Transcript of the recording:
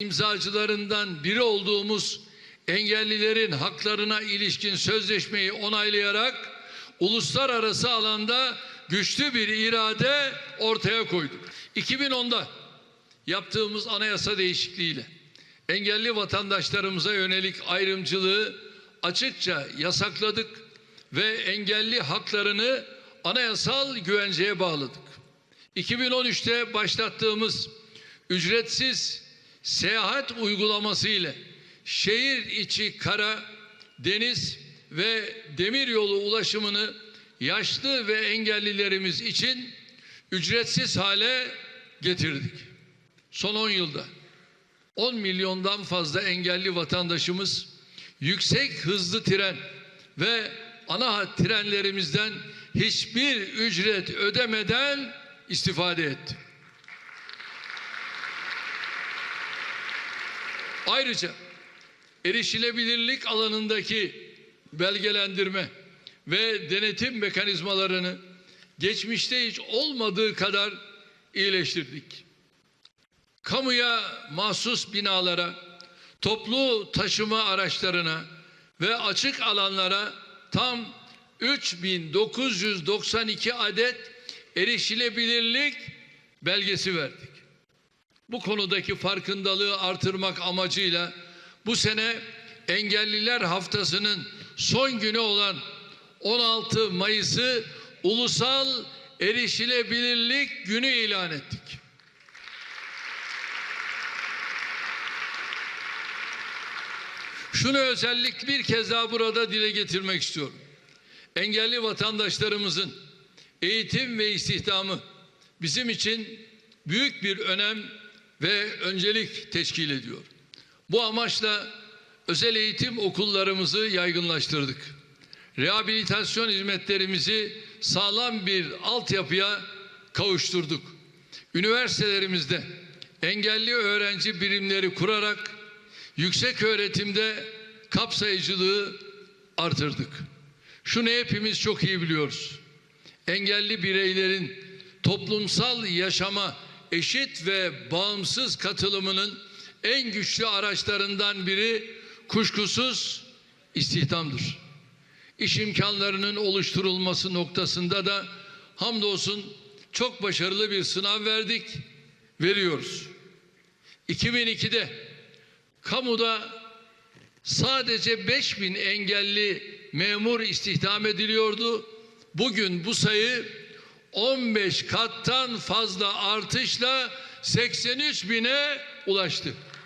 imzacılarından biri olduğumuz engellilerin haklarına ilişkin sözleşmeyi onaylayarak uluslararası alanda güçlü bir irade ortaya koyduk. 2010'da yaptığımız anayasa değişikliğiyle engelli vatandaşlarımıza yönelik ayrımcılığı açıkça yasakladık ve engelli haklarını anayasal güvenceye bağladık. 2013'te başlattığımız ücretsiz seyahat uygulaması ile şehir içi kara, deniz ve demir yolu ulaşımını yaşlı ve engellilerimiz için ücretsiz hale getirdik. Son 10 yılda 10 milyondan fazla engelli vatandaşımız yüksek hızlı tren ve ana hat trenlerimizden hiçbir ücret ödemeden istifade etti. Ayrıca erişilebilirlik alanındaki belgelendirme ve denetim mekanizmalarını geçmişte hiç olmadığı kadar iyileştirdik. Kamuya mahsus binalara, toplu taşıma araçlarına ve açık alanlara tam 3992 adet erişilebilirlik belgesi verdik. Bu konudaki farkındalığı artırmak amacıyla bu sene Engelliler Haftası'nın son günü olan 16 Mayıs'ı Ulusal Erişilebilirlik Günü ilan ettik. Şunu özellikle bir kez daha burada dile getirmek istiyorum. Engelli vatandaşlarımızın eğitim ve istihdamı bizim için büyük bir önem ve öncelik teşkil ediyor. Bu amaçla özel eğitim okullarımızı yaygınlaştırdık. Rehabilitasyon hizmetlerimizi sağlam bir altyapıya kavuşturduk. Üniversitelerimizde engelli öğrenci birimleri kurarak yüksek öğretimde kapsayıcılığı artırdık. Şunu hepimiz çok iyi biliyoruz. Engelli bireylerin toplumsal yaşama eşit ve bağımsız katılımının en güçlü araçlarından biri kuşkusuz istihdamdır. İş imkanlarının oluşturulması noktasında da hamdolsun çok başarılı bir sınav verdik, veriyoruz. 2002'de kamuda sadece 5000 engelli memur istihdam ediliyordu. Bugün bu sayı 15 kattan fazla artışla 83 bine ulaştı.